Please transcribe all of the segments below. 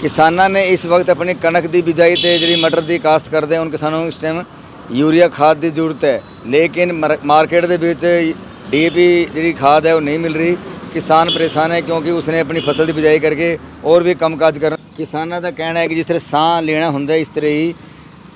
ਕਿਸਾਨਾਂ ਨੇ ਇਸ ਵਕਤ ਆਪਣੀ ਕਣਕ ਦੀ ਬਿਜਾਈ ਤੇ ਜਿਹੜੀ ਮਟਰ ਦੀ ਕਾਸ਼ਤ ਕਰਦੇ ਹਨ ਕਿਸਾਨਾਂ ਨੂੰ ਇਸ ਟਾਈਮ ਯੂਰੀਆ ਖਾਦ ਦੀ ਜ਼ਰੂਰਤ ਹੈ। ਲੇਕਿਨ ਮਰ- ਮਾਰਕੀਟ ਦੇ ਵਿੱਚ ਡੀਏਪੀ ਜਿਹੜੀ ਖਾਦ ਹੈ ਉਹ ਨਹੀਂ ਮਿਲ ਰਹੀ। ਕਿਸਾਨ ਪਰੇਸ਼ਾਨ ਹੈ ਕਿਉਂਕਿ ਉਸਨੇ ਆਪਣੀ ਫਸਲ ਦੀ ਬਿਜਾਈ ਕਰਕੇ ਹੋਰ ਵੀ ਕੰਮਕਾਜ ਕਰਨ ਕਿਸਾਨਾਂ ਦਾ ਕਹਿਣਾ ਹੈ ਕਿ ਜਿਸ ਤਰ੍ਹਾਂ ਸਾਹ ਲੈਣਾ ਹੁੰਦਾ ਇਸ ਤਰ੍ਹਾਂ ਹੀ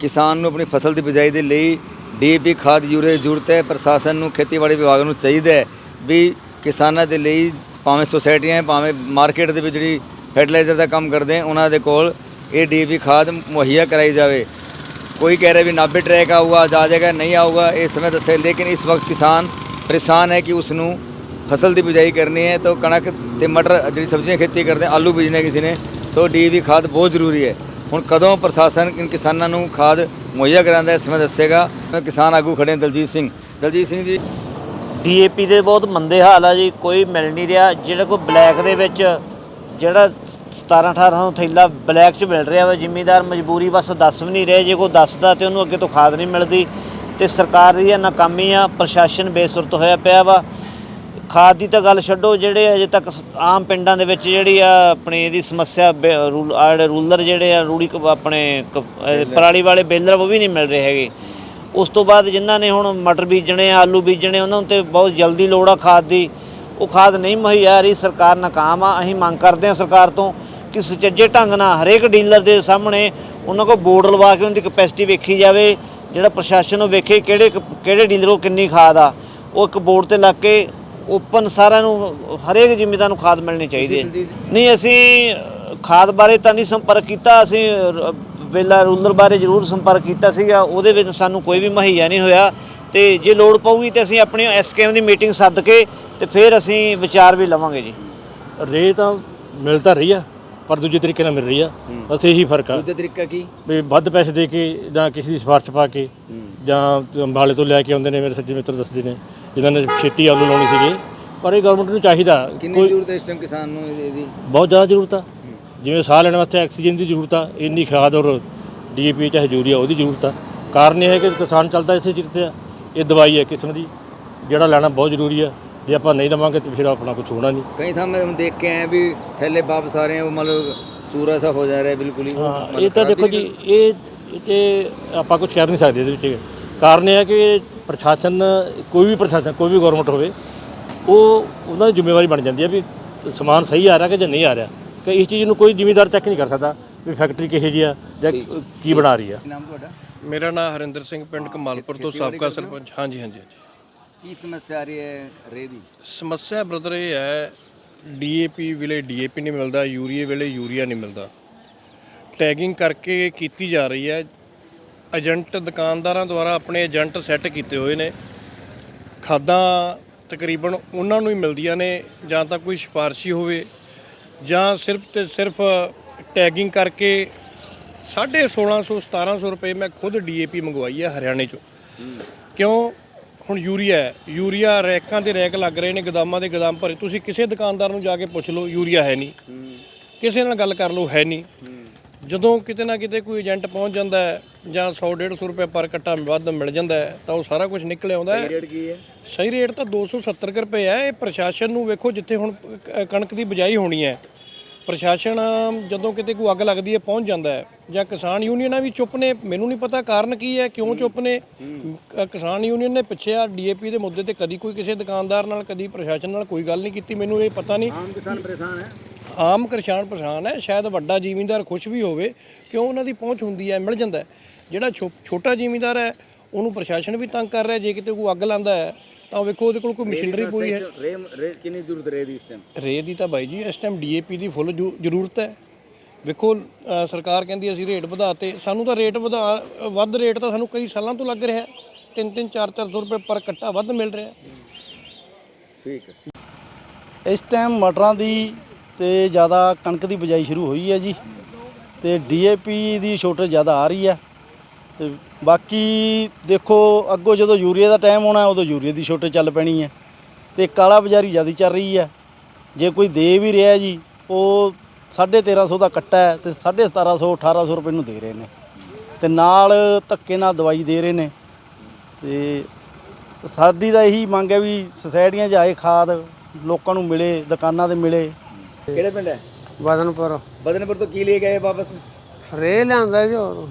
ਕਿਸਾਨ ਨੂੰ ਆਪਣੀ ਫਸਲ ਦੀ ਬਿਜਾਈ ਦੇ ਲਈ ਡੀਏਪੀ ਖਾਦ, ਯੂਰੀਆ ਦੀ ਜ਼ਰੂਰਤ ਹੈ। ਪ੍ਰਸ਼ਾਸਨ ਨੂੰ, ਖੇਤੀਬਾੜੀ ਵਿਭਾਗ ਨੂੰ ਚਾਹੀਦਾ ਹੈ ਵੀ ਕਿਸਾਨਾਂ ਦੇ ਲਈ ਭਾਵੇਂ ਸੁਸਾਇਟੀਆਂ ਭਾਵੇਂ ਮਾਰਕੀਟ ਦੇ ਵਿੱਚ ਜਿਹੜੀ ਫਰਟੀਲਾਈਜ਼ਰ ਦਾ ਕੰਮ ਕਰਦੇ ਆ ਉਹਨਾਂ ਦੇ ਕੋਲ ਇਹ ਡੀਏਪੀ ਖਾਦ ਮੁਹੱਈਆ ਕਰਾਈ ਜਾਵੇ। ਕੋਈ ਕਹਿ ਰਿਹਾ ਵੀ 90 ਟਰੈਕ ਆਊਗਾ ਆ ਜਾਏਗਾ, ਨਹੀਂ ਆਊਗਾ, ਇਹ ਸਮੇਂ ਦੱਸੇ, ਲੇਕਿਨ ਇਸ ਵਕਤ ਕਿਸਾਨ ਪਰੇਸ਼ਾਨ ਹੈ ਕਿ ਉਸ ਨੂੰ ਫਸਲ ਦੀ ਬਿਜਾਈ ਕਰਨੀ ਹੈ, ਤਾਂ ਕਣਕ ਤੇ ਮਟਰ ਜਿਹੜੀ ਸਬਜ਼ੀਆਂ ਖੇਤੀ ਕਰਦੇ, ਆਲੂ ਬੀਜਣੇ ਕਿਸੇ ਨੇ, ਤਾਂ ਡੀਏਪੀ ਖਾਦ ਬਹੁਤ ਜ਼ਰੂਰੀ ਹੈ। ਹੁਣ ਕਦੋਂ ਪ੍ਰਸ਼ਾਸਨ ਕਿਸਾਨਾਂ ਨੂੰ ਖਾਦ ਮੁਹੱਈਆ ਕਰਾਉਂਦਾ ਇਸ ਸਮੇਂ ਦੱਸੇਗਾ। ਕਿਸਾਨ ਆਗੂ ਖੜੇ ਦਲਜੀਤ ਸਿੰਘ। ਦਲਜੀਤ ਸਿੰਘ ਜੀ। ਡੀਏਪੀ ਦੇ ਬਹੁਤ ਮੰਦੇ ਹਾਲ ਆ ਜੀ, ਕੋਈ ਮਿਲ ਨਹੀਂ ਰਿਹਾ, ਜਿਹੜਾ ਕੋਈ ਬਲੈਕ ਦੇ ਵਿੱਚ ਜਿਹੜਾ 17 1800 ਥੈਲਾ ਬਲੈਕ 'ਚ ਮਿਲ ਰਿਹਾ ਵਾ ਜ਼ਿਮੀਦਾਰ ਮਜਬੂਰੀ ਬਸ ਦੱਸ ਵੀ ਨਹੀਂ ਰਹੇ ਜੇ ਕੋਈ ਦੱਸਦਾ ਤੇ ਉਹਨੂੰ ਅੱਗੇ ਤੋਂ ਖਾਦ ਨਹੀਂ ਮਿਲਦੀ ਤੇ ਸਰਕਾਰ ਦੀ ਇਹ ਨਾਕਾਮੀ ਆ ਪ੍ਰਸ਼ਾਸਨ ਬੇਸੁਰਤ ਹੋਇਆ ਪਿਆ ਵਾ। ਖਾਦ ਦੀ ਤਾਂ ਗੱਲ ਛੱਡੋ ਜਿਹੜੇ ਅਜੇ ਤੱਕ ਆਮ ਪਿੰਡਾਂ ਦੇ ਵਿੱਚ ਜਿਹੜੀ ਆ ਆਪਣੀ ਇਹਦੀ ਸਮੱਸਿਆ ਬੇ- ਰੂਲ- ਆ ਜਿਹੜੇ ਰੂਲਰ ਜਿਹੜੇ ਆ ਰੂੜੀ ਆਪਣੇ ਪਰਾਲੀ ਵਾਲੇ ਬੇਲਰ ਉਹ ਵੀ ਨਹੀਂ ਮਿਲ ਰਹੇ ਹੈਗੇ। ਉਸ ਤੋਂ ਬਾਅਦ ਜਿਨ੍ਹਾਂ ਨੇ ਹੁਣ ਮਟਰ ਬੀਜਣੇ ਆਲੂ ਬੀਜਣੇ ਉਹਨਾਂ ਨੂੰ ਤੇ ਬਹੁਤ ਜਲਦੀ ਲੋੜ ਆ ਖਾਦ ਦੀ। ਉਹ ਖਾਦ ਨਹੀਂ ਮੁਹੱਈਆ ਰਹੀ ਸਰਕਾਰ ਨਾਕਾਮ ਆ ਅਸੀਂ ਮੰਗ ਕਰਦੇ ਹਾਂ ਸਰਕਾਰ ਤੋਂ ਕਿ ਸੁਚੱਜੇ ਢੰਗ ਨਾਲ ਹਰੇਕ ਡੀਲਰ ਦੇ ਸਾਹਮਣੇ ਉਹਨਾਂ ਕੋਲ ਬੋਰਡ ਲਵਾ ਕੇ ਉਹਨਾਂ ਦੀ ਕਪੈਸਿਟੀ ਵੇਖੀ ਜਾਵੇ ਜਿਹੜਾ ਪ੍ਰਸ਼ਾਸਨ ਉਹ ਵੇਖੇ ਕਿਹੜੇ ਕਿਹੜੇ ਡੀਲਰ ਕੋਲ ਕਿੰਨੀ ਖਾਦ ਆ ਉਹ ਇੱਕ ਬੋਰਡ ਤੇ ਲੱਗ ਕੇ ਓਪਨ ਸਾਰਿਆਂ ਨੂੰ ਹਰੇਕ ਜ਼ਿਮੀਦਾਰ ਨੂੰ ਖਾਦ ਮਿਲਣੀ ਚਾਹੀਦੀ ਹੈ। ਨਹੀਂ ਅਸੀਂ ਖਾਦ ਬਾਰੇ ਤਾਂ ਨਹੀਂ ਸੰਪਰਕ ਕੀਤਾ ਅਸੀਂ ਵੇਲਾ ਰੂਲਰ ਬਾਰੇ ਜ਼ਰੂਰ ਸੰਪਰਕ ਕੀਤਾ ਸੀਗਾ ਉਹਦੇ ਵਿੱਚ ਸਾਨੂੰ ਕੋਈ ਵੀ ਮੁਹੱਈਆ ਨਹੀਂ ਹੋਇਆ ਤੇ ਜੇ ਲੋੜ ਪਊਗੀ ਤੇ ਅਸੀਂ ਆਪਣੀ ਐਸਕੇਐਮ ਦੀ ਮੀਟਿੰਗ ਸੱਦ ਕੇ ਤੇ ਫਿਰ ਅਸੀਂ ਵਿਚਾਰ ਵੀ ਲਵਾਂਗੇ ਜੀ। ਰੇ ਤਾਂ ਮਿਲ ਤਾਂ ਰਹੀ ਆ ਪਰ ਦੂਜੇ ਤਰੀਕੇ ਨਾਲ ਮਿਲ ਰਹੀ ਆ। ਬਸ ਇਹੀ ਫ਼ਰਕ ਆ। ਦੂਜਾ ਤਰੀਕਾ ਕੀ? ਵੀ ਵੱਧ ਪੈਸੇ ਦੇ ਕੇ ਜਾਂ ਕਿਸੇ ਦੀ ਸਿਫਾਰਿਸ਼ ਪਾ ਕੇ ਜਾਂ ਅੰਬਾਲੇ ਤੋਂ ਲੈ ਕੇ ਆਉਂਦੇ ਨੇ ਮੇਰੇ ਸੱਜੇ ਮਿੱਤਰ ਦੱਸਦੇ ਨੇ ਜਿਨ੍ਹਾਂ ਨੇ ਛੇਤੀ ਆਲੂ ਲਾਉਣੀ ਸੀਗੇ। ਪਰ ਇਹ ਗਵਰਨਮੈਂਟ ਨੂੰ ਚਾਹੀਦਾ। ਕਿੰਨੀ ਜ਼ਰੂਰਤ ਹੈ ਇਸ ਟਾਈਮ ਕਿਸਾਨ ਨੂੰ ਇਹਦੀ- ਇਹਦੀ ਬਹੁਤ ਜ਼ਿਆਦਾ ਜ਼ਰੂਰਤ ਆ। ਜਿਵੇਂ ਸਾਹ ਲੈਣ ਵਾਸਤੇ ਆਕਸੀਜਨ ਦੀ ਜ਼ਰੂਰਤ ਆ ਇੰਨੀ ਖਾਦ ਔਰ ਡੀਏਪੀ ਚਾਹੇ ਯੂਰੀਆ ਉਹਦੀ ਜ਼ਰੂਰਤ ਆ। ਕਾਰਨ ਇਹ ਹੈ ਕਿ ਕਿਸਾਨ ਚੱਲਦਾ ਇਸੇ ਜਿੱਤੇ ਆ। ਇਹ ਦਵਾਈ ਹੈ ਕਿਸਮ ਦੀ ਜਿਹੜਾ ਲੈਣਾ ਬਹੁਤ ਜ਼ਰੂਰੀ ਆ। ਜੇ ਆਪਾਂ ਨਹੀਂ ਲਵਾਂਗੇ ਤੇ ਫਿਰ ਆਪਣਾ ਕੁਝ ਹੋਣਾ ਨਹੀਂ। ਕਈ ਥਾਂ ਮੈਂ ਦੇਖ ਕੇ ਆਇਆ ਵੀ ਥੱਲੇ ਬਾਪ ਸਾਰੇ ਉਹ ਮਤਲਬ ਚੂਰਾ ਸਾ ਹੋ ਜਾ ਰਿਹਾ ਬਿਲਕੁਲ ਹੀ। ਇਹ ਤਾਂ ਦੇਖੋ ਜੀ ਇਹ ਤੇ ਆਪਾਂ ਕੁਝ ਕਰ ਨਹੀਂ ਸਕਦੇ ਇਹਦੇ ਵਿੱਚ। ਕਾਰਨ ਇਹ ਹੈ ਕਿ ਪ੍ਰਸ਼ਾਸਨ ਕੋਈ ਵੀ ਪ੍ਰਸ਼ਾਸਨ ਕੋਈ ਵੀ ਗਵਰਨਮੈਂਟ ਹੋਵੇ ਉਹ ਉਹਨਾਂ ਦੀ ਜ਼ਿੰਮੇਵਾਰੀ ਬਣ ਜਾਂਦੀ ਹੈ ਵੀ ਸਮਾਨ ਸਹੀ ਆ ਰਿਹਾ ਕਿ ਜਾਂ ਨਹੀਂ ਆ ਰਿਹਾ। ਕਿ ਇਸ ਚੀਜ਼ ਨੂੰ ਕੋਈ ਜ਼ਿੰਮੇਦਾਰ ਚੈੱਕ ਨਹੀਂ ਕਰ ਸਕਦਾ ਵੀ ਫੈਕਟਰੀ ਕਿਹੇ ਜੀ ਆ ਜਾਂ ਕੀ ਬਣਾ ਰਹੀ ਆ। ਮੇਰਾ ਨਾਮ ਹਰਿੰਦਰ ਸਿੰਘ ਪਿੰਡ ਕਮਾਲਪੁਰ ਤੋਂ ਸਾਬਕਾ ਸਰਪੰਚ। ਹਾਂਜੀ ਹਾਂਜੀ। ਕੀ ਸਮੱਸਿਆ ਆ ਰਹੀ ਹੈ ਰੇ ਦੀ? ਸਮੱਸਿਆ ਬ੍ਰਦਰ ਇਹ ਹੈ ਡੀਏਪੀ ਵੇਲੇ ਡੀਏਪੀ ਨਹੀਂ ਮਿਲਦਾ ਯੂਰੀਏ ਵੇਲੇ ਯੂਰੀਆ ਨਹੀਂ ਮਿਲਦਾ। ਟੈਗਿੰਗ ਕਰਕੇ ਕੀਤੀ ਜਾ ਰਹੀ ਹੈ। ਏਜੰਟ ਦੁਕਾਨਦਾਰਾਂ ਦੁਆਰਾ ਆਪਣੇ ਏਜੰਟ ਸੈੱਟ ਕੀਤੇ ਹੋਏ ਨੇ। ਖਾਦਾਂ ਤਕਰੀਬਨ ਉਹਨਾਂ ਨੂੰ ਹੀ ਮਿਲਦੀਆਂ ਨੇ ਜਾਂ ਤਾਂ ਕੋਈ ਸਿਫਾਰਸ਼ੀ ਹੋਵੇ ਜਾਂ ਸਿਰਫ ਤੇ ਸਿਰਫ ਟੈਗਿੰਗ ਕਰਕੇ 1650 1700 ਰੁਪਏ ਮੈਂ ਖੁਦ ਡੀਏਪੀ ਮੰਗਵਾਈ ਹੈ ਹਰਿਆਣੇ ਚੋਂ। ਕਿਉਂ? ਹੁਣ ਯੂਰੀਆ ਹੈ। ਯੂਰੀਆ ਰੈਕਾਂ ਦੇ ਰੈਕ ਲੱਗ ਰਹੇ ਨੇ ਗਦਾਮਾਂ ਦੇ ਗਦਾਮ ਭਰੇ। ਤੁਸੀਂ ਕਿਸੇ ਦੁਕਾਨਦਾਰ ਨੂੰ ਜਾ ਕੇ ਪੁੱਛ ਲਓ ਯੂਰੀਆ ਹੈ ਨਹੀਂ। ਕਿਸੇ ਨਾਲ ਗੱਲ ਕਰ ਲਓ ਹੈ ਨਹੀਂ। ਜਦੋਂ ਕਿਤੇ ਨਾ ਕਿਤੇ ਕੋਈ ਏਜੰਟ ਪਹੁੰਚ ਜਾਂਦਾ ਹੈ ਜਾਂ 100 150 ਰੁਪਏ ਪਰ ਕੱਟਾ ਵੱਧ ਮਿਲ ਜਾਂਦਾ ਹੈ ਤਾਂ ਉਹ ਸਾਰਾ ਕੁਝ ਨਿਕਲ ਆਉਂਦਾ ਹੈ। ਰੇਟ ਕੀ ਹੈ? ਸਹੀ ਰੇਟ ਤਾਂ 270 ਕੁ ਰੁਪਏ ਹੈ। ਇਹ ਪ੍ਰਸ਼ਾਸਨ ਨੂੰ ਵੇਖੋ ਜਿੱਥੇ ਹੁਣ ਕਣਕ ਦੀ ਬਿਜਾਈ ਹੋਣੀ ਹੈ। ਪ੍ਰਸ਼ਾਸਨ ਜਦੋਂ ਕਿਤੇ ਕੋਈ ਅੱਗ ਲੱਗਦੀ ਹੈ ਪਹੁੰਚ ਜਾਂਦਾ ਹੈ ਜਾਂ ਕਿਸਾਨ ਯੂਨੀਅਨਾਂ ਵੀ ਚੁੱਪ ਨੇ ਮੈਨੂੰ ਨਹੀਂ ਪਤਾ ਕਾਰਨ ਕੀ ਹੈ ਕਿਉਂ ਚੁੱਪ ਨੇ? ਕਿਸਾਨ ਯੂਨੀਅਨ ਨੇ ਪਿੱਛੇ ਆ ਡੀਏਪੀ ਦੇ ਮੁੱਦੇ ਤੇ ਕਦੀ ਕੋਈ ਕਿਸੇ ਦੁਕਾਨਦਾਰ ਨਾਲ ਕਦੀ ਪ੍ਰਸ਼ਾਸਨ ਨਾਲ ਕੋਈ ਗੱਲ ਨਹੀਂ ਕੀਤੀ ਮੈਨੂੰ ਇਹ ਪਤਾ ਨਹੀਂ। ਆਮ ਕਿਸਾਨ ਪਰੇਸ਼ਾਨ ਹੈ? ਆਮ ਕਿਸਾਨ ਪਰੇਸ਼ਾਨ ਹੈ ਸ਼ਾਇਦ ਵੱਡਾ ਜ਼ਿਮੀਂਦਾਰ ਖੁਸ਼ ਵੀ ਹੋਵੇ ਕਿਉਂ ਉਹਨਾਂ ਦੀ ਪਹੁੰਚ ਹੁੰਦੀ ਹੈ ਮਿਲ ਜਾਂਦਾ। ਜਿਹੜਾ ਛੋਟਾ ਜ਼ਿਮੀਂਦਾਰ ਹੈ ਉਹਨੂੰ ਪ੍ਰਸ਼ਾਸਨ ਵੀ ਤੰਗ ਕਰ ਰਿਹਾ ਜੇ ਕਿਤੇ ਕੋਈ ਅੱਗ ਲਾਂਦਾ ਹੈ ਤਾਂ ਵੇਖੋ ਉਹਦੇ ਕੋਲ ਕੋਈ ਮਸ਼ੀਨਰੀ ਪੂਰੀ ਹੈ। ਰੇ ਰੇ ਕਿੰਨੀ ਜ਼ਰੂਰਤ ਰੇ ਦੀ ਇਸ ਟਾਈਮ ਰੇ ਦੀ ਤਾਂ ਬਾਈ ਜੀ ਇਸ ਟਾਈਮ ਡੀਏਪੀ ਦੀ ਫੁੱਲ ਜ਼ਰੂ- ਜ਼ਰੂਰਤ ਹੈ। ਵੇਖੋ ਸਰਕਾਰ ਕਹਿੰਦੀ ਅਸੀਂ ਰੇਟ ਵਧਾਤੇ। ਸਾਨੂੰ ਤਾਂ ਰੇਟ ਵਧਾ ਵੱਧ ਰੇਟ ਤਾਂ ਸਾਨੂੰ ਕਈ ਸਾਲਾਂ ਤੋਂ ਲੱਗ ਰਿਹਾ ਹੈ। 3-3 4-400 ਰੁਪਏ ਪਰ ਕੱਟਾ ਵੱਧ ਮਿਲ ਰਿਹਾ ਠੀਕ ਹੈ। ਇਸ ਟਾਈਮ ਮਟਰਾਂ ਦੀ ਤੇ ਜ਼ਿਆਦਾ ਕਣਕ ਦੀ ਬਿਜਾਈ ਸ਼ੁਰੂ ਹੋਈ ਹੈ ਜੀ। ਤੇ ਡੀਏਪੀ ਦੀ ਛੋਟ ਜ਼ਿਆਦਾ ਆ ਰਹੀ ਹੈ। ਤੇ ਬਾਕੀ ਦੇਖੋ ਅੱਗੋ ਜਦੋਂ ਯੂਰੀਆ ਦਾ ਟਾਈਮ ਆਉਣਾ ਉਦੋਂ ਯੂਰੀਆ ਦੀ ਛੋਟੇ ਚੱਲ ਪੈਣੀ ਹੈ। ਤੇ ਕਾਲਾ ਬਾਜ਼ਾਰੀ ਜ਼ਿਆਦਾ ਚੱਲ ਰਹੀ ਹੈ। ਜੇ ਕੋਈ ਦੇ ਵੀ ਰਿਹਾ ਜੀ ਉਹ 1350 ਦਾ ਕੱਟਾ ਹੈ ਤੇ 1750 1800 ਰੁਪਏ ਨੂੰ ਦੇ ਰਹੇ ਨੇ। ਤੇ ਨਾਲ ਧੱਕੇ ਨਾਲ ਦਵਾਈ ਦੇ ਰਹੇ ਨੇ। ਤੇ ਸਾਡੀ ਦਾ ਇਹੀ ਮੰਗ ਹੈ ਵੀ ਸੁਸਾਇਟੀਆਂ 'ਚ ਆਏ ਖਾਦ ਲੋਕਾਂ ਨੂੰ ਮਿਲੇ ਦੁਕਾਨਾਂ ਤੇ ਮਿਲੇ। ਕਿਹੜੇ ਪਿੰਡ ਹੈ? ਬਦਨਪੁਰ ਬਦਨਪੁਰ ਤੋਂ ਕੀ ਲੈ ਗਏ ਵਾਪਸ? ਰੇ ਲਿਆਂਦਾ ਜੀ ਹੋਰ।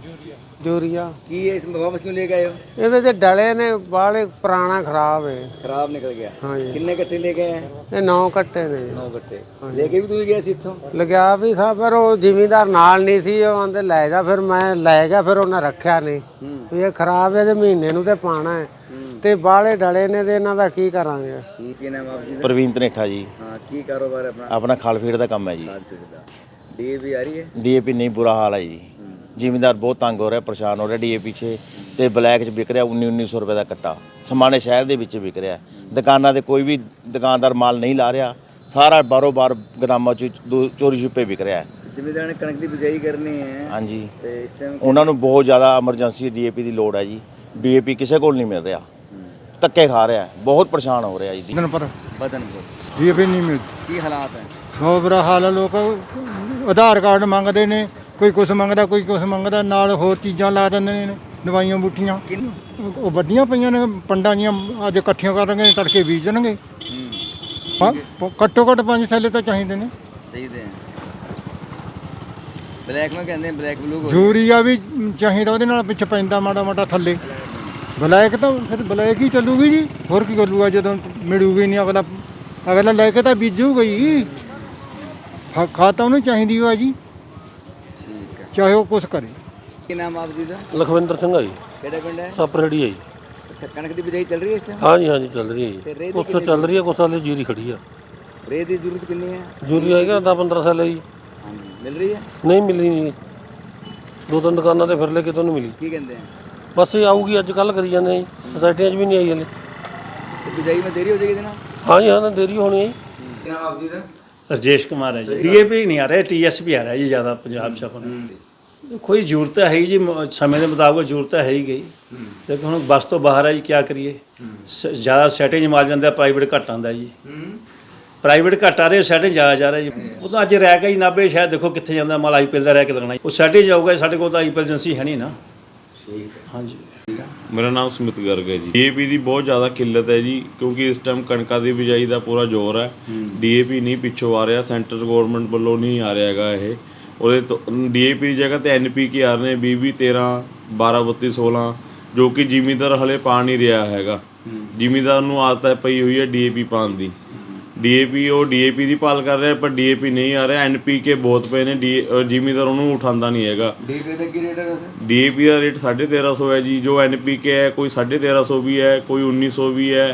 ਜੂਰੀਆ ਕੀ ਇਹ ਇਸ ਨੂੰ ਕਿਉਂ ਲੈ ਗਏ ਹੋ? ਇਹਦੇ ਚ ਡਲੇ ਨੇ ਬਾਲੇ ਪੁਰਾਣਾ ਖਰਾਬ ਹੈ ਖਰਾਬ ਨਿਕਲ ਗਿਆ। ਹਾਂਜੀ। ਕਿੰਨੇ ਕੱਟੇ ਲੈ ਗਏ ਇਹ ਨੌ ਕੱਟੇ ਨੇ ਨੌ ਕੱਟੇ ਲੈ ਕੇ ਵੀ ਤੂੰ ਹੀ ਸੀ ਇੱਥੋਂ? ਲਗਿਆ ਵੀ ਸਾ ਪਰ ਉਹ ਜ਼ਿਮੀਂਦਾਰ ਨਾਲ ਨਹੀਂ ਸੀ ਉਹ ਆਂਦੇ ਲੈ ਜਾ ਫਿਰ ਮੈਂ ਲੈ ਗਿਆ ਫਿਰ ਉਹਨਾਂ ਰੱਖਿਆ ਨਹੀਂ। ਇਹ ਖਰਾਬ ਹੈ ਤੇ ਮਹੀਨੇ ਨੂੰ ਤੇ ਪਾਣਾ ਹੈ। ਤੇ ਬਾਲੇ ਡਲੇ ਨੇ ਤੇ ਇਹਨਾਂ ਦਾ ਕੀ ਕਰਾਂਗੇ? ਕੀ ਨਾਮ ਆਪ ਜੀ? ਪ੍ਰਵੀਨ ਤਨੇਠਾ ਜੀ। ਹਾਂ ਕੀ ਕਾਰੋਬਾਰ ਆਪਣਾ? ਆਪਣਾ ਖਾਲ ਦਾ ਕੰਮ ਹੈ ਜੀ। ਡੀਏਪੀ ਆ ਰਹੀ ਹੈ? ਡੀਏਪੀ ਨਹੀਂ ਬੁਰਾ ਹਾਲ ਹੈ ਜੀ। ਜ਼ਿਮੀਂਦਾਰ ਬਹੁਤ ਤੰਗ ਹੋ ਰਿਹਾ ਪਰੇਸ਼ਾਨ ਹੋ ਰਿਹਾ ਡੀਏਪੀ 'ਚ ਤੇ ਬਲੈਕ 'ਚ ਵਿਕ ਰਿਹਾ 1900 ਰੁਪਏ ਦਾ ਕੱਟਾ। ਸਮਾਨੇ ਸ਼ਹਿਰ ਦੇ ਵਿੱਚ ਵਿਕ ਰਿਹਾ। ਦੁਕਾਨਾਂ ਤੇ ਕੋਈ ਵੀ ਦੁਕਾਨਦਾਰ ਮਾਲ ਨਹੀਂ ਲਾ ਰਿਹਾ। ਸਾਰਾ ਬਾਰੋ ਬਾਰ ਗਦਾਮਾਂ 'ਚ ਚੋਰੀ ਛੁਪੇ ਵਿਕ ਰਿਹਾ ਜ਼ਿਮੀਂਦਾਰ ਨੇ ਕਣਕ ਦੀ ਬਿਜਾਈ ਕਰਨੀ ਹੈ। ਹਾਂਜੀ। ਤੇ ਇਸ ਟਾਈਮ ਉਹਨਾਂ ਨੂੰ ਬਹੁਤ ਜ਼ਿਆਦਾ ਐਮਰਜੈਂਸੀ ਡੀਏਪੀ ਦੀ ਲੋੜ ਹੈ ਜੀ। ਡੀਏਪੀ ਕਿਸੇ ਕੋਲ ਨਹੀਂ ਮਿਲ ਰਿਹਾ। ਧੱਕੇ ਖਾ ਰਿਹਾ ਬਹੁਤ ਪਰੇਸ਼ਾਨ ਹੋ ਰਿਹਾ ਜੀ। ਦਿਨ ਪਰ ਬਦਨਪੁਰ। ਡੀਏਪੀ ਨਹੀਂ ਮਿਲਦੀ। ਕੀ ਹਾਲਾਤ ਹੈ? ਬਹੁਤ ਬੁਰਾ ਹਾਲ ਹੈ ਲੋਕਾਂ ਆਧਾਰ ਕਾਰਡ ਮੰਗਦੇ ਨੇ ਕੋਈ ਕੁਛ ਮੰਗਦਾ ਕੋਈ ਕੁਛ ਮੰਗਦਾ ਨਾਲ ਹੋਰ ਚੀਜ਼ਾਂ ਲਾ ਦਿੰਦੇ ਨੇ ਦਵਾਈਆਂ ਬੂਟੀਆਂ। ਉਹ ਵੱਡੀਆਂ ਪਈਆਂ ਨੇ ਪੰਡਾਂ ਜੀਆਂ ਅੱਜ ਇਕੱਠੀਆਂ ਕਰਾਂਗੇ ਤੜਕੇ ਬੀਜ ਦੇਣਗੇ। ਘੱਟੋ ਘੱਟ ਪੰਜ ਥੈਲੇ ਤਾਂ ਚਾਹੀਦੇ ਨੇ। ਸਹੀ ਦੇ ਬਲੈਕ ਨੂੰ ਕਹਿੰਦੇ ਬਲੈਕ ਬਲੂ ਯੂਰੀਆ ਵੀ ਚਾਹੀਦਾ ਉਹਦੇ ਨਾਲ ਪਿੱਛੇ ਪੈਂਦਾ ਮਾੜਾ ਮਾੜਾ ਥੱਲੇ। ਬਲੈਕ ਤਾਂ ਫਿਰ ਬਲੈਕ ਹੀ ਚੱਲੂਗੀ ਜੀ। ਹੋਰ ਕੀ ਕਰੂਗਾ ਜਦੋਂ ਮਿਲੂਗੀ ਨਹੀਂ ਅਗਲਾ ਅਗਲਾ ਲੈ ਕੇ ਤਾਂ ਬੀਜੂਗਾ ਹੀ। ਖਾ- ਖਾਦ ਤਾਂ ਉਹਨੂੰ ਚਾਹੀਦੀ ਹੋਆ ਜੀ। ਠੀਕ ਹੈ। ਚਾਹੇ ਉਹ ਕੁਛ ਕਰੇ। ਕੀ ਨਾਮ ਆਪ ਜੀ ਦਾ? ਲਖਵਿੰਦਰ ਸਿੰਘ ਆ ਜੀ। ਕਿਹੜਾ ਪਿੰਡ ਹੈ? ਸਾਪਰੜੀ ਆ ਜੀ। ਅੱਛਾ ਕਣਕ ਦੀ ਬਿਜਾਈ ਚੱਲ ਰਹੀ ਹੈ ਇਸ ਟਾਈਮ ਹਾਂਜੀ ਹਾਂਜੀ ਚੱਲ ਰਹੀ ਹੈ ਤੇ ਜੀ ਰੇਹ ਦੀ ਕੁਛ ਤਾਂ ਚੱਲ ਰਹੀ ਹੈ ਕੁਛ ਹਾਲੇ ਜੀਰੀ ਖੜੀ ਆ। ਰੇ ਦੀ ਜ਼ਰੂਰਤ ਕਿੰਨੀ ਹੈ? ਜੂਰੀ ਹੈਗਾ 10 15 ਸਾਲ ਜੀ। ਹਾਂਜੀ ਮਿਲ ਰਹੀ ਹੈ? ਨਹੀਂ ਮਿਲੀ ਨਹੀਂ ਦੋ ਤਿੰਨ ਦੁਕਾਨਾਂ ਤੇ ਫਿਰ ਲੈ ਕਿਤੋਂ ਨਹੀਂ ਮਿਲੀ। ਕੀ ਕਹਿੰਦੇ ਆ? ਬਸ ਇਹ ਆਊਗੀ ਅੱਜ ਕੱਲ ਕਰੀ ਜਾਂਦੇ ਆ ਜੀ। ਸੁਸਾਇਟੀਆਂ 'ਚ ਵੀ ਨਹੀਂ ਆਈ ਹਲੇ। ਤੇ ਬਿਜਾਈ ਮੈਂ ਦੇਰੀ ਹੋ ਜਾਏਗੀ ਇਹਦੇ ਨਾਲ? ਹਾਂਜੀ ਹਾਂ ਦੇਰੀ ਹੋਣੀ ਹੈ ਜੀ। ਕੀ ਨਾਮ ਆਪ ਜੀ ਦਾ? ਰਜੇਸ਼ ਕੁਮਾਰ ਹੈ ਜੀ। ਡੀਏਪੀ ਨਹੀਂ ਆ ਰਿਹਾ ਟੀਐਸਪੀ ਆ ਰਿਹਾ ਜੀ ਜ਼ਿਆਦਾ ਪੰਜਾਬ 'ਚ ਆਪਣੇ ਕੋਈ ਜ਼ਰੂਰਤ ਹੈ ਹੀ ਜੀ ਸਮੇਂ ਦੇ ਮੁਤਾਬਕ ਜ਼ਰੂਰਤ ਹੈ ਹੀ। ਗਈ ਲੇਕਿਨ ਹੁਣ ਬਸ ਤੋਂ ਬਾਹਰ ਹੈ ਜੀ ਕੀ ਕਰੀਏ? ਜ਼ਿਆਦਾ ਸੈਟਿੰਗ ਮਾਰ ਜਾਂਦਾ ਪ੍ਰਾਈਵੇਟ ਘੱਟ ਆਉਂਦਾ ਜੀ। ਪ੍ਰਾਈਵੇਟ ਘੱਟ ਆ ਰਹੇ ਸੈਟਿੰਗ ਜ਼ਿਆਦਾ ਜਾ ਰਿਹਾ ਜੀ। ਉਹ ਤਾਂ ਅੱਜ ਰਹਿ ਗਿਆ ਜੀ ਨਾਭੇ ਸ਼ਾਇਦ ਦੇਖੋ ਕਿੱਥੇ ਜਾਂਦਾ ਮਾਲ ਆਈਪੀਐਲ ਦਾ ਰਹਿ ਕੇ ਲੱਗਣਾ ਉਹ ਸੈਟਿੰਗ ਜਾਊਗਾ ਸਾਡੇ ਕੋਲ ਤਾਂ ਆਈਪੀਐਲ ਏਜੰਸੀ ਹੈ ਨਹੀਂ ਨਾ। ਹਾਂਜੀ। ਮੇਰਾ ਨਾਮ ਸੁਮਿਤ ਗਰਗ ਹੈ ਜੀ। ਡੀਏਪੀ ਦੀ ਬਹੁਤ ਜ਼ਿਆਦਾ ਕਿੱਲਤ ਹੈ ਜੀ ਕਿਉਂਕਿ ਇਸ ਟਾਈਮ ਕਣਕਾਂ ਦੀ ਬਿਜਾਈ ਦਾ ਪੂਰਾ ਜ਼ੋਰ ਹੈ। ਡੀਏਪੀ ਨਹੀਂ ਪਿੱਛੋਂ ਆ ਰਿਹਾ ਸੈਂਟਰ ਗਵਰਨਮੈਂਟ ਵੱਲੋਂ ਨਹੀਂ ਆ ਰਿਹਾ ਹੈਗਾ ਇਹ। ਉਹਦੇ ਤੋਂ ਡੀਏਪੀ ਦੀ ਜਗ੍ਹਾ ਤੇ ਐਨਪੀਕੇ ਆ ਰਹੇ ਨੇ 20 20 13 12 32 16 ਜੋ ਕਿ ਜ਼ਿਮੀਂਦਾਰ ਹਲੇ ਪਾ ਨਹੀਂ ਰਿਹਾ ਹੈਗਾ। ਜ਼ਿਮੀਂਦਾਰ ਨੂੰ ਆਦਤ ਹੈ ਪਈ ਹੋਈ ਹੈ ਡੀਏਪੀ ਪਾਉਣ ਦੀ। ਡੀਏਪੀ ਉਹ ਡੀਏਪੀ ਦੀ ਭਾਲ ਕਰ ਰਿਹਾ ਪਰ ਡੀਏਪੀ ਨਹੀਂ ਆ ਰਿਹਾ। ਐਨਪੀਕੇ ਬਹੁਤ ਪਏ ਨੇ ਡੀ ਜ਼ਿਮੀਂਦਾਰ ਉਹਨੂੰ ਉਠਾਉਂਦਾ ਨਹੀਂ ਹੈਗਾ। ਡੀਪੀ ਦਾ ਕੀ ਰੇਟ ਹੈ ਵੈਸੇ? ਡੀਏਪੀ ਦਾ ਰੇਟ 1350 ਹੈ ਜੀ ਜੋ ਐਨਪੀਕੇ ਹੈ ਕੋਈ 1350 ਵੀ ਹੈ ਕੋਈ 1900 ਵੀ ਹੈ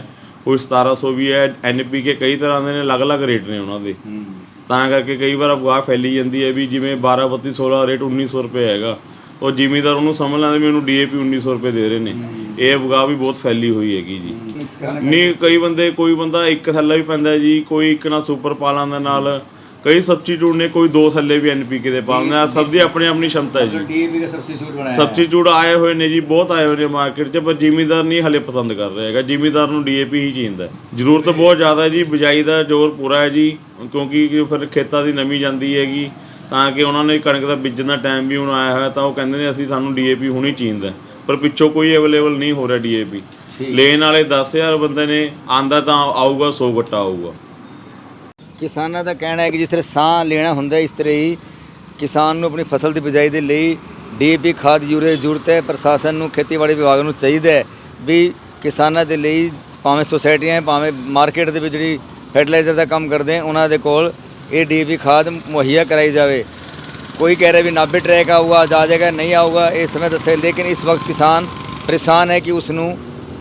ਕੋਈ 1700 ਵੀ ਹੈ। ਐਨਪੀਕੇ ਕਈ ਤਰ੍ਹਾਂ ਦੇ ਨੇ ਅਲੱਗ-ਅਲੱਗ ਰੇਟ ਨੇ ਉਹਨਾਂ ਦੇ। ਤਾਂ ਕਰਕੇ ਕਈ ਵਾਰ ਅਫਵਾਹ ਫੈਲੀ ਜਾਂਦੀ ਹੈ ਵੀ ਜਿਵੇਂ 12 32 16 ਰੇਟ 1900 ਰੁਪਏ ਹੈਗਾ। ਉਹ ਜ਼ਿਮੀਂਦਾਰ ਉਹਨੂੰ ਸਮਝ ਲੈਂਦੇ ਵੀ ਉਹਨੂੰ ਡੀਏਪੀ 1900 ਰੁਪਏ ਦੇ ਰਹੇ ਨੇ। ਇਹ ਅਫਵਾਹ ਵੀ ਬਹੁਤ ਫੈਲੀ ਹੋਈ ਹੈਗੀ ਜੀ। ਮਿਕਸ ਨਹੀਂ ਕਈ ਬੰਦੇ ਕੋਈ ਬੰਦਾ ਇੱਕ ਥੱਲਾ ਵੀ ਪੈਂਦਾ ਜੀ ਕੋਈ ਇੱਕ ਨਾ ਸੁਪਰ ਪਾ ਲਾਂਦਾ ਨਾਲ। ਕਈ ਸਬਸਟੀਟਿਊਟ ਨੇ ਕੋਈ ਦੋ ਥੱਲੇ ਵੀ ਐਨਪੀਕੇ ਦੇ ਪਾ ਲੈਂਦਾ ਸਭ ਦੀ ਆਪਣੀ ਆਪਣੀ ਸ਼ਮਤਾ ਹੈ ਜੀ। ਡੀਏਪੀ ਸਬਸਟੀਟਿਊਟ ਆਏ ਹੋਏ ਨੇ ਜੀ ਬਹੁਤ ਆਏ ਹੋਏ ਨੇ ਮਾਰਕੀਟ 'ਚ ਪਰ ਜ਼ਿਮੀਦਾਰ ਨਹੀਂ ਹਲੇ ਪਸੰਦ ਕਰ ਰਿਹਾ ਹੈਗਾ। ਜ਼ਿਮੀਦਾਰ ਨੂੰ ਡੀਏਪੀ ਹੀ ਚਾਹੀਦਾ ਜ਼ਰੂਰਤ ਬਹੁਤ ਜ਼ਿਆਦਾ ਹੈ ਜੀ ਬਿਜਾਈ ਦਾ ਜ਼ੋਰ ਪੂਰਾ ਹੈ ਜੀ ਕਿਉਂਕਿ ਫਿਰ ਖੇਤਾਂ ਦੀ ਨਮੀ ਜਾਂਦੀ ਹੈਗੀ ਤਾਂ ਕਿ ਉਹਨਾਂ ਨੇ ਕਣਕ ਦਾ ਬੀਜਣ ਦਾ ਟਾਈਮ ਵੀ ਹੁਣ ਆਇਆ ਹੋਇਆ ਤਾਂ ਉਹ ਕਹਿੰਦੇ ਨੇ ਅਸੀਂ ਸਾਨੂੰ ਡੀਏਪੀ ਹੁਣੀ ਚਾਹੀਦਾ ਪਰ ਪਿੱਛੋਂ ਕੋਈ ਅਵੇਲੇਬਲ ਨਹੀਂ ਹੋ ਰਿਹਾ ਡੀਏਪੀ ਲੈਣ ਵਾਲੇ 10000 ਬੰਦੇ ਨੇ ਆਂਦਾ ਤਾਂ ਆਊਗਾ 100 ਗੱਟਾ ਆਊਗਾ। ਕਿਸਾਨਾਂ ਦਾ ਕਹਿਣਾ ਹੈ ਕਿ ਜਿਸ ਤਰ੍ਹਾਂ ਸਾਹ ਲੈਣਾ ਹੁੰਦਾ ਇਸ ਤਰ੍ਹਾਂ ਹੀ ਕਿਸਾਨ ਨੂੰ ਆਪਣੀ ਫਸਲ ਦੀ ਬਿਜਾਈ ਦੇ ਲਈ ਡੀਏਪੀ ਖਾਦ ਯੂਰੀਆ ਜ਼ਰੂਰਤ ਹੈ। ਪ੍ਰਸ਼ਾਸਨ ਨੂੰ ਖੇਤੀਬਾੜੀ ਵਿਭਾਗ ਨੂੰ ਚਾਹੀਦਾ ਹੈ ਵੀ ਕਿਸਾਨਾਂ ਦੇ ਲਈ ਭਾਵੇਂ ਸੁਸਾਇਟੀਆਂ ਭਾਵੇਂ ਮਾਰਕੀਟ ਦੇ ਵਿੱਚ ਜਿਹੜੀ ਫਰਟੀਲਾਈਜ਼ਰ ਦਾ ਕੰਮ ਕਰਦੇ ਆ ਉਹਨਾਂ ਦੇ ਕੋਲ ਇਹ ਡੀਏਪੀ ਖਾਦ ਮੁਹੱਈਆ ਕਰਾਈ ਜਾਵੇ। ਕੋਈ ਕਹਿ ਰਿਹਾ ਵੀ ਨਾਬੇ ਟਰੈਕ ਆਊਗਾ ਆ ਜਾਏਗਾ ਨਹੀਂ ਆਊਗਾ ਇਹ ਸਮੇਂ ਦੱਸੇ ਲੇਕਿਨ ਇਸ ਵਕਤ ਕਿਸਾਨ ਪਰੇਸ਼ਾਨ ਹੈ ਕਿ ਉਸ ਨੂੰ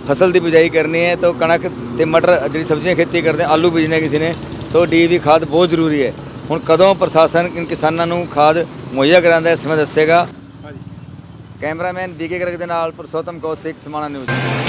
फसल ਦੀ ਬਿਜਾਈ ਕਰਨੀ ਹੈ ਤਾਂ ਕਣਕ ਤੇ ਮਟਰ ਜਿਹੜੀ ਸਬਜ਼ੀਆਂ ਖੇਤੀ ਕਰਦੇ ਆ, ਆਲੂ ਬੀਜਣੇ ਕਿਸੇ ਨੇ ਤਾਂ ਡੀਏਪੀ ਖਾਦ ਬਹੁਤ ਜ਼ਰੂਰੀ ਹੈ ਹੁਣ ਕਦੋਂ ਪ੍ਰਸ਼ਾਸਨ ਇਨ ਕਿਸਾਨਾਂ ਨੂੰ ਖਾਦ ਮੁਹੱਈਆ ਕਰਾਉਂਦਾ ਹੈ ਇਸ ਸਮੇਂ ਦੱਸੇਗਾ ਕੈਮਰਾਮੈਨ ਬੀਕੇ ਗਰਗ ਦੇ ਨਾਲ ਪੁਰਸ਼ੋਤਮ ਕੌਸ਼ਿਕ ਸਮਾਣਾ ਨਿਊਜ਼